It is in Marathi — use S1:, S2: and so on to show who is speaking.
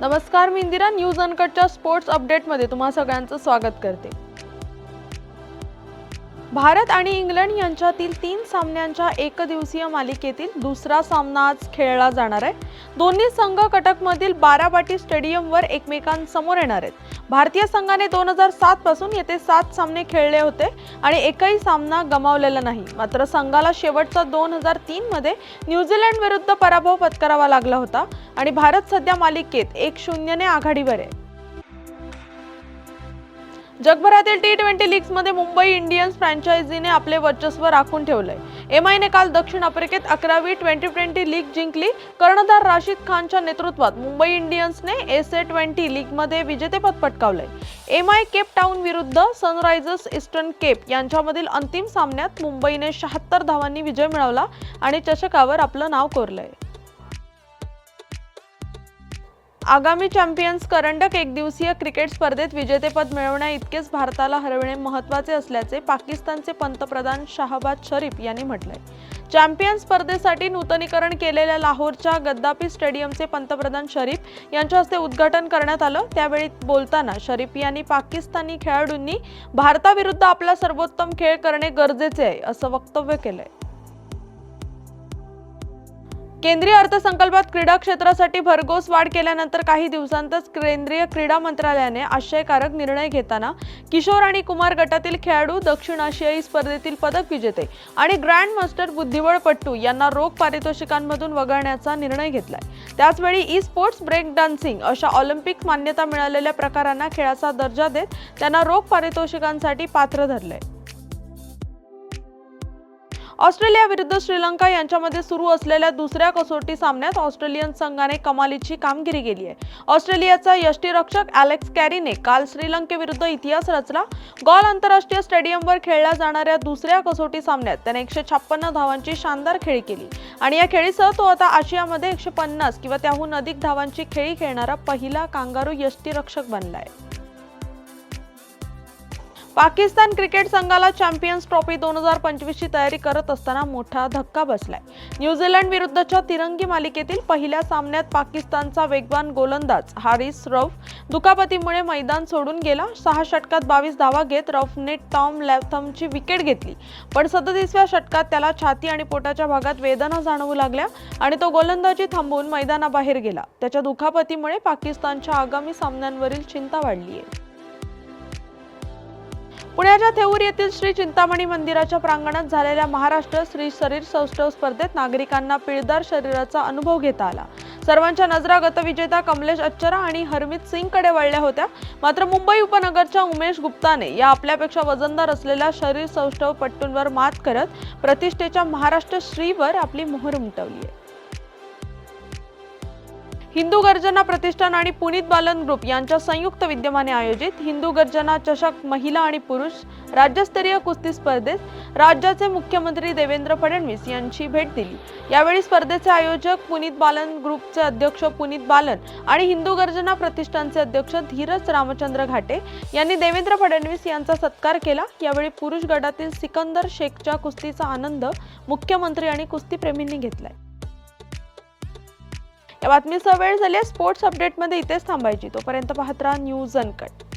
S1: नमस्कार मी इंदिरा न्यूज अनकटच्या स्पोर्ट्स अपडेटमध्ये तुम्हा सगळ्यांचं स्वागत करते. भारत आणि इंग्लंड यांच्यातील तीन सामन्यांच्या एकदिवसीय मालिकेतील दुसरा सामना आज खेळला जाणार आहे. दोन्ही संघ कटकमधील बाराबाटी स्टेडियमवर एकमेकांसमोर येणार आहेत. भारतीय संघाने दोन हजार सात पासून येथे सात सामने खेळले होते आणि एकही सामना गमावलेला नाही. मात्र संघाला शेवटचा दोन हजार तीन मध्ये न्यूझीलंड विरुद्ध पराभव पत्करावा लागला होता आणि भारत सध्या मालिकेत एक शून्यने आघाडीवर आहे. जगभरातील टी ट्वेंटी लीग्समध्ये मुंबई इंडियन्स फ्रँचायझीने आपले वर्चस्व राखून ठेवलंय. एम आयने काल दक्षिण आफ्रिकेत अकरावी ट्वेंटी ट्वेंटी लीग जिंकली. कर्णधार राशिद खानच्या नेतृत्वात मुंबई इंडियन्सने एस ए ट्वेंटी लीगमध्ये विजेतेपद पटकावलंय. एम आय केप टाऊन विरुद्ध सनरायझर्स इस्टर्न केप यांच्यामधील अंतिम सामन्यात मुंबईने शहात्तर धावांनी विजय मिळवला आणि चषकावर आपलं नाव कोरलंय. आगामी चॅम्पियन्स करंडक एकदिवसीय क्रिकेट स्पर्धेत विजेतेपद मिळवण्या इतकेच भारताला हरविणे महत्त्वाचे असल्याचे पाकिस्तानचे पंतप्रधान शाहबाज शरीफ यांनी म्हटलंय. चॅम्पियन्स स्पर्धेसाठी नूतनीकरण केलेल्या लाहोरच्या गद्दाफी स्टेडियमचे पंतप्रधान शरीफ यांच्या हस्ते उद्घाटन करण्यात आलं. त्यावेळी बोलताना शरीफ यांनी पाकिस्तानी खेळाडूंनी भारताविरुद्ध आपला सर्वोत्तम खेळ करणे गरजेचे आहे असं वक्तव्य केलंय. केंद्रीय अर्थसंकल्पात क्रीडा क्षेत्रासाठी भरघोस वाढ केल्यानंतर काही दिवसांतच केंद्रीय क्रीडा मंत्रालयाने आश्चर्यकारक निर्णय घेताना किशोर आणि कुमार गटातील खेळाडू दक्षिण आशियाई स्पर्धेतील पदक विजेते आणि ग्रँड मास्टर बुद्धिबळपट्टू यांना रोख पारितोषिकांमधून वगळण्याचा निर्णय घेतलाय. त्याचवेळी ई स्पोर्ट्स ब्रेक डान्सिंग अशा ऑलिम्पिक मान्यता मिळालेल्या प्रकारांना खेळाचा दर्जा देत त्यांना रोख पारितोषिकांसाठी पात्र धरलंय. ऑस्ट्रेलिया विरुद्ध श्रीलंका यांच्यामध्ये सुरू असलेल्या दुसऱ्या कसोटी सामन्यात ऑस्ट्रेलियन संघाने कमालीची कामगिरी केली आहे. ऑस्ट्रेलियाचा यष्टीरक्षक अलेक्स कॅरीने काल श्रीलंकेविरुद्ध इतिहास रचला. गॉल आंतरराष्ट्रीय स्टेडियमवर खेळल्या जाणाऱ्या दुसऱ्या कसोटी सामन्यात त्याने एकशे छप्पन्न धावांची शानदार खेळी केली. आणि या खेळीसह तो आता आशियामध्ये एकशे पन्नास किंवा त्याहून अधिक धावांची खेळी खेळणारा पहिला कांगारू यष्टीरक्षक बनला आहे पाकिस्तान क्रिकेट संघाला चॅम्पियन्स ट्रॉफी दोन हजार पंचवीसची तयारी करत असताना मोठा धक्का बसलाय. न्यूझीलंड विरुद्धच्या तिरंगी मालिकेतील पहिल्या सामन्यात पाकिस्तानचा वेगवान गोलंदाज हारिस रफ दुखापतीमुळे मैदान सोडून गेला. सहा षटकात बावीस धावा घेत रफने टॉम लॅथमची विकेट घेतली. पण सदतीसव्या षटकात त्याला छाती आणि पोटाच्या भागात वेदना जाणवू लागल्या आणि तो गोलंदाजी थांबवून मैदानाबाहेर गेला. त्याच्या दुखापतीमुळे पाकिस्तानच्या आगामी सामन्यांवरील चिंता वाढली आहे पुण्याच्या थेऊर येथील श्री चिंतामणी मंदिराच्या प्रांगणात झालेल्या महाराष्ट्र श्री शरीर सौष्ठव स्पर्धेत नागरिकांना पिळदार शरीराचा अनुभव घेता आला. सर्वांच्या नजरा गतविजेता कमलेश अच्चरा आणि हरमित सिंगकडे वळल्या होत्या. मात्र मुंबई उपनगरच्या उमेश गुप्ताने या आपल्यापेक्षा वजनदार असलेल्या शरीर सौष्ठव पट्टूंवर मात करत प्रतिष्ठेच्या महाराष्ट्र श्रीवर आपली मोहर उमटवली आहे. हिंदू गर्जना प्रतिष्ठान आणि पुनीत बालन ग्रुप यांच्या संयुक्त विद्यमाने आयोजित हिंदू गर्जना चषक महिला आणि पुरुष राज्यस्तरीय कुस्ती स्पर्धेत राज्याचे मुख्यमंत्री देवेंद्र फडणवीस यांची भेट दिली. यावेळी स्पर्धेचे आयोजक पुनीत बालन ग्रुपचे अध्यक्ष पुनीत बालन आणि हिंदू गर्जना प्रतिष्ठानचे अध्यक्ष धीरज रामचंद्र घाटे यांनी देवेंद्र फडणवीस यांचा सत्कार केला. यावेळी पुरुष गटातील सिकंदर शेखच्या कुस्तीचा आनंद मुख्यमंत्री आणि कुस्तीप्रेमींनी घेतलाय. या बातमीसह वेळ झाली स्पोर्ट्स अपडेटमध्ये इथेच थांबायची. तोपर्यंत पाहत राहा न्यूज अनकट.